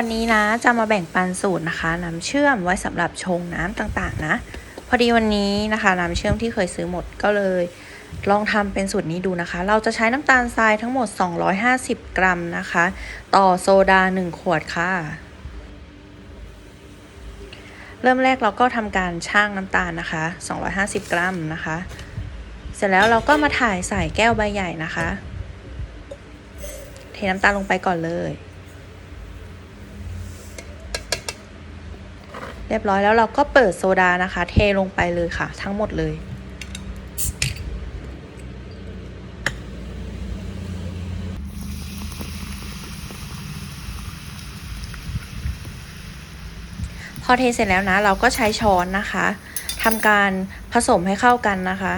วันนี้นะจะมาแบ่งปันสูตรนะคะ น้ำเชื่อมไว้สำหรับชงน้ำต่างๆนะ พอดีวันนี้นะคะ น้ำเชื่อมที่เคยซื้อหมดก็เลย ลองทำเป็นสูตรนี้ดูนะคะ เราจะใช้น้ำตาลทรายทั้งหมด 250 กรัมนะคะ ต่อโซดา 1 ขวดค่ะ เริ่มแรกเราก็ทำการชั่งน้ำตาลนะคะ 250 กรัมนะคะ เสร็จแล้วเราก็มาถ่ายใส่แก้วใบใหญ่นะคะ เทน้ำตาลลงไปก่อนเลย เรียบร้อยแล้วเราก็เปิดโซดานะคะ เทลงไปเลยค่ะ ทั้งหมดเลย พอเทเสร็จแล้วนะ เราก็ใช้ช้อนนะคะทำการผสมให้เข้ากันนะคะ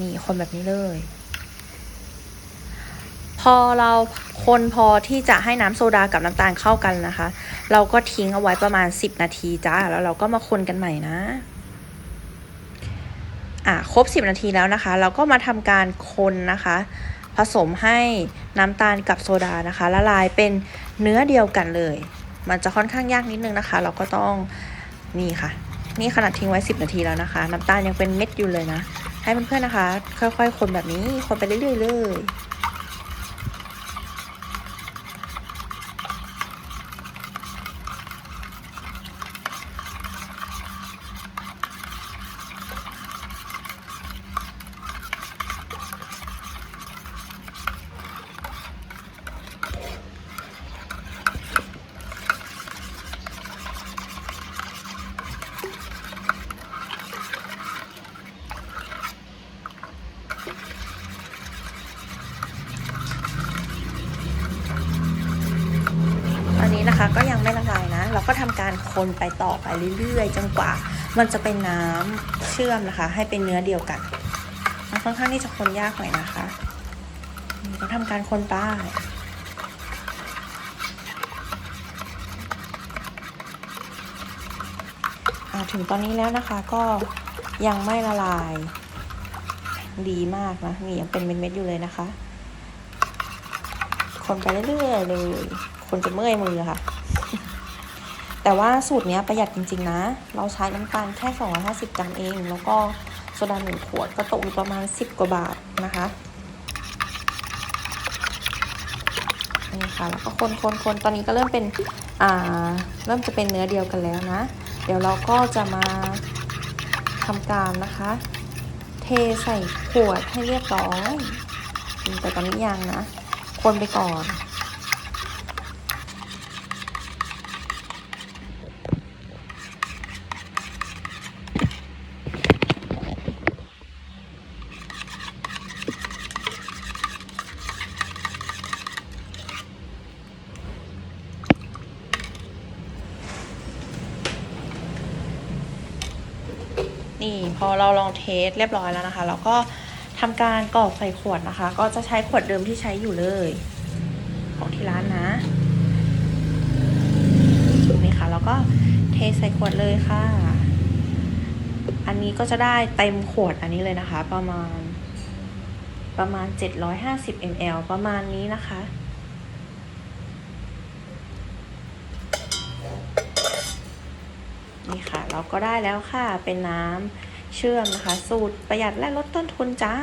นี่คนแบบนี้เลย พอเราคนพอที่จะให้น้ำโซดากับน้ำตาลเข้ากันนะคะ เราก็ทิ้งเอาไว้ประมาณ 10 นาทีจ้า แล้วเราก็มาคนกันใหม่นะ อะครบ 10 นาทีแล้วนะคะ เราก็มาทำการคนนะคะ ผสมให้น้ำตาลกับโซดานะคะ ละลายเป็นเนื้อเดียวกันเลย มันจะค่อนข้างยากนิดนึงนะคะ เราก็ต้องนี่ค่ะ นี่ขนาดทิ้งไว้ 10 นาทีแล้วนะคะ น้ำตาลยังเป็นเม็ดอยู่เลยนะ ให้เพื่อนๆนะคะ ค่อยๆ คนแบบนี้ คนไปเรื่อยๆเลย นะคะ ก็ยังไม่ละลายนะ เราก็ทำการคนไปต่อไปเรื่อยๆ จนกว่า มันจะเป็นน้ำเชื่อมนะคะ ให้เป็นเนื้อเดียวกันมันค่อนข้างที่จะคนยากหน่อยนะคะก็ทำการคนไป้าถึงตอนนี้แล้วนะคะก็ยังไม่ละลายดีมากนะนี่ยังเป็นเม็ดๆอยู่เลยนะคะ คนไปเรื่อยๆเลย คนจะเมื่อยมือค่ะ แต่ว่าสูตรนี้ประหยัดจริง ๆ นะ เราใช้น้ำตาลแค่ 250 กรัมเอง แล้วก็โซดาหนึ่งขวดก็ตกอยู่ประมาณ 10 กว่าบาทนะคะนี่ค่ะแล้วก็คนคนคนตอนนี้ก็เริ่มเป็นอ่าเริ่มจะเป็นเนื้อเดียวกันแล้วนะ เดี๋ยวเราก็จะมาทำการนะคะ เทใส่ขวดให้เรียบร้อยแต่ตอนนี้ยังนะ คนไปก่อน นี่พอเราลองเทสเรียบร้อยแล้วนะคะ เราก็ทำการกรอกใส่ขวดนะคะ ก็จะใช้ขวดเดิมที่ใช้อยู่เลย ของที่ร้านนะนี่ค่ะแล้วก็เทใส่ขวดเลยค่ะ อันนี้ก็จะได้เต็มขวดอันนี้เลยนะคะ ประมาณ ประมาณ 750 ml ประมาณนี้นะคะ นี่ค่ะ เราก็ได้แล้วค่ะเป็นน้ำเชื่อมนะคะ สูตรประหยัดและลดต้นทุนจ้า